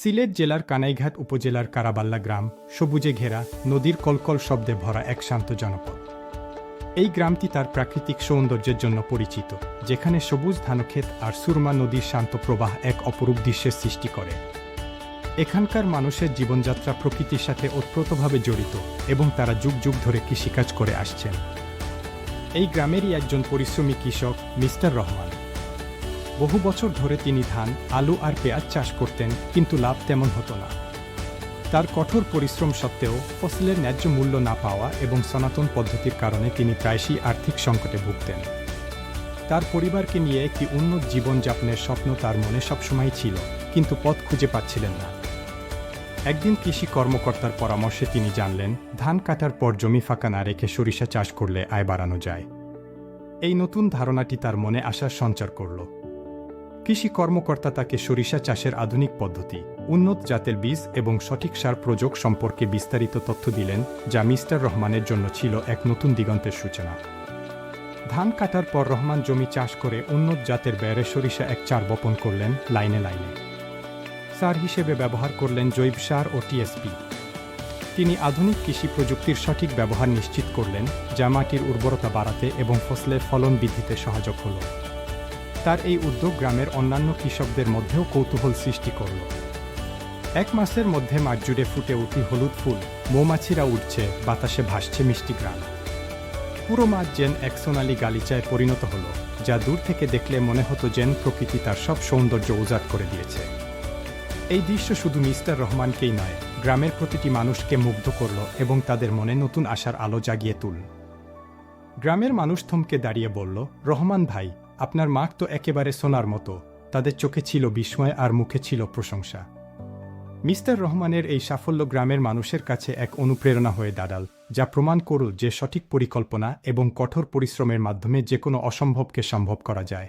সিলেট জেলার কানাইঘাট উপজেলার কারাবাল্লা গ্রাম, সবুজে ঘেরা, নদীর কলকল শব্দে ভরা এক শান্ত জনপদ। এই গ্রামটি তার প্রাকৃতিক সৌন্দর্যের জন্য পরিচিত, যেখানে সবুজ ধানক্ষেত আর সুরমা নদীর শান্ত প্রবাহ এক অপরূপ দৃশ্যের সৃষ্টি করে। এখানকার মানুষের জীবনযাত্রা প্রকৃতির সাথে ওতপ্রোতভাবে জড়িত এবং তারা যুগ যুগ ধরে কৃষিকাজ করে আসছেন। এই গ্রামেরই একজন পরিশ্রমী কৃষক, মিস্টার রহমান। বহু বছর ধরে তিনি ধান, আলু আর পেঁয়াজ চাষ করতেন, কিন্তু লাভ তেমন হতো না। তার কঠোর পরিশ্রম সত্ত্বেও ফসলের ন্যায্য মূল্য না পাওয়া এবং সনাতন পদ্ধতির কারণে তিনি প্রায়শই আর্থিক সংকটে ভুগতেন। তার পরিবারকে নিয়ে একটি উন্নত জীবনযাপনের স্বপ্ন তার মনে সবসময় ছিল, কিন্তু পথ খুঁজে পাচ্ছিলেন না। একদিন কৃষি কর্মকর্তার পরামর্শে তিনি জানলেন, ধান কাটার পর জমি ফাঁকা না রেখে সরিষা চাষ করলে আয় বাড়ানো যায়। এই নতুন ধারণাটি তার মনে আসার সঞ্চার করল। কৃষি কর্মকর্তা তাকে সরিষা চাষের আধুনিক পদ্ধতি, উন্নত জাতের বীজ এবং সঠিক সার প্রযোগ সম্পর্কে বিস্তারিত তথ্য দিলেন, যা মিস্টার রহমানের জন্য ছিল এক নতুন দিগন্তের সূচনা। ধান কাটার পর রহমান জমি চাষ করে উন্নত জাতের বেড়ে সরিষা এক চার বপন করলেন লাইনে লাইনে। সার হিসেবে ব্যবহার করলেন জৈব সার ও টিএসপি তিনি আধুনিক কৃষি প্রযুক্তির সঠিক ব্যবহার নিশ্চিত করলেন, যা মাটির উর্বরতা বাড়াতে এবং ফসলের ফলন বৃদ্ধিতে সহায়ক হল। তার এই উদ্যোগ গ্রামের অন্যান্য কৃষকদের মধ্যেও কৌতূহল সৃষ্টি করল। এক মাসের মধ্যে মাঠ জুড়ে ফুটে উঠি হলুদ ফুল, মৌমাছিরা উঠছে বাতাসে ভাসছে মিষ্টি গ্রাম। পুরো মাঠ যেন এক সোনালি গালিচায় পরিণত হলো, যা দূর থেকে দেখলে মনে হতো যেন প্রকৃতি তার সব সৌন্দর্য উজাড় করে দিয়েছে। এই দৃশ্য শুধু মিস্টার রহমানকেই নয়, গ্রামের প্রতিটি মানুষকে মুগ্ধ করল এবং তাদের মনে নতুন আশার আলো জাগিয়ে তুল গ্রামের মানুষ থমকে দাঁড়িয়ে বলল, রহমান ভাই আপনার মাঠ তো একেবারে সোনার মতো। তাদের চোখে ছিল বিস্ময় আর মুখে ছিল প্রশংসা। মিস্টার রহমানের এই সাফল্য গ্রামের মানুষের কাছে এক অনুপ্রেরণা হয়ে দাঁড়াল, যা প্রমাণ করল যে সঠিক পরিকল্পনা এবং কঠোর পরিশ্রমের মাধ্যমে যে কোনো অসম্ভবকে সম্ভব করা যায়।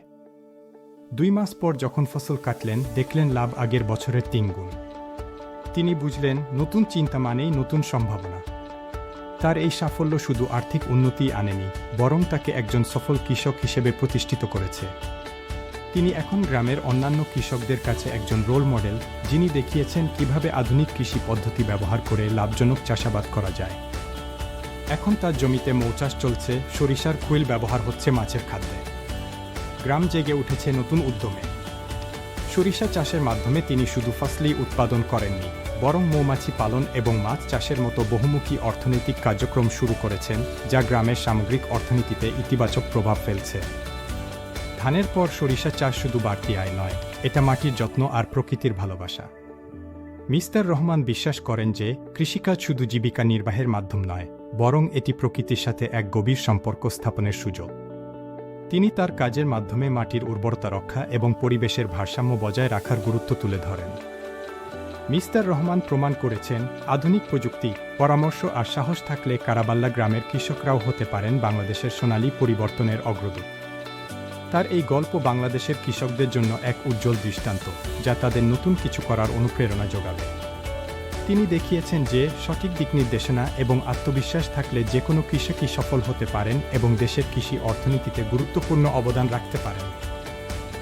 দুই মাস পর যখন ফসল কাটলেন, দেখলেন লাভ আগের বছরের তিনগুণ তিনি বুঝলেন, নতুন চিন্তা মানেই নতুন সম্ভাবনা। তার এই সাফল্য শুধু আর্থিক উন্নতি আনেনি, বরং তাকে একজন সফল কৃষক হিসেবে প্রতিষ্ঠিত করেছে। তিনি এখন গ্রামের অন্যান্য কৃষকদের কাছে একজন রোল মডেল, যিনি দেখিয়েছেন কীভাবে আধুনিক কৃষি পদ্ধতি ব্যবহার করে লাভজনক চাষাবাদ করা যায়। এখন তার জমিতে মৌচাষ চলছে, সরিষার কুইল ব্যবহার হচ্ছে মাছের খাদ্যে। গ্রাম জেগে উঠেছে নতুন উদ্যমে। সরিষা চাষের মাধ্যমে তিনি শুধু ফসলি উৎপাদন করেননি বরং মৌমাছি পালন এবং মাছ চাষের মতো বহুমুখী অর্থনৈতিক কার্যক্রম শুরু করেছেন, যা গ্রামের সামগ্রিক অর্থনীতিতে ইতিবাচক প্রভাব ফেলছে। ধানের পর সরিষা চাষ শুধু বাড়তি আয় নয়, এটা মাটির যত্ন আর প্রকৃতির ভালোবাসা। মিস্টার রহমান বিশ্বাস করেন যে, কৃষিকাজ শুধু জীবিকা নির্বাহের মাধ্যম নয়, বরং এটি প্রকৃতির সাথে এক গভীর সম্পর্ক স্থাপনের সুযোগ। তিনি তার কাজের মাধ্যমে মাটির উর্বরতা রক্ষা এবং পরিবেশের ভারসাম্য বজায় রাখার গুরুত্ব তুলে ধরেন। মিস্টার রহমান প্রমাণ করেছেন, আধুনিক প্রযুক্তি, পরামর্শ আর সাহস থাকলে কারাবাল্লা গ্রামের কৃষকরাও হতে পারেন বাংলাদেশের সোনালী পরিবর্তনের অগ্রদূত। তার এই গল্প বাংলাদেশের কৃষকদের জন্য এক উজ্জ্বল দৃষ্টান্ত, যা তাদের নতুন কিছু করার অনুপ্রেরণা যোগাবে। তিনি দেখিয়েছেন যে, সঠিক দিক নির্দেশনা এবং আত্মবিশ্বাস থাকলে যে কোনো কৃষকই সফল হতে পারেন এবং দেশের কৃষি অর্থনীতিতে গুরুত্বপূর্ণ অবদান রাখতে পারেন।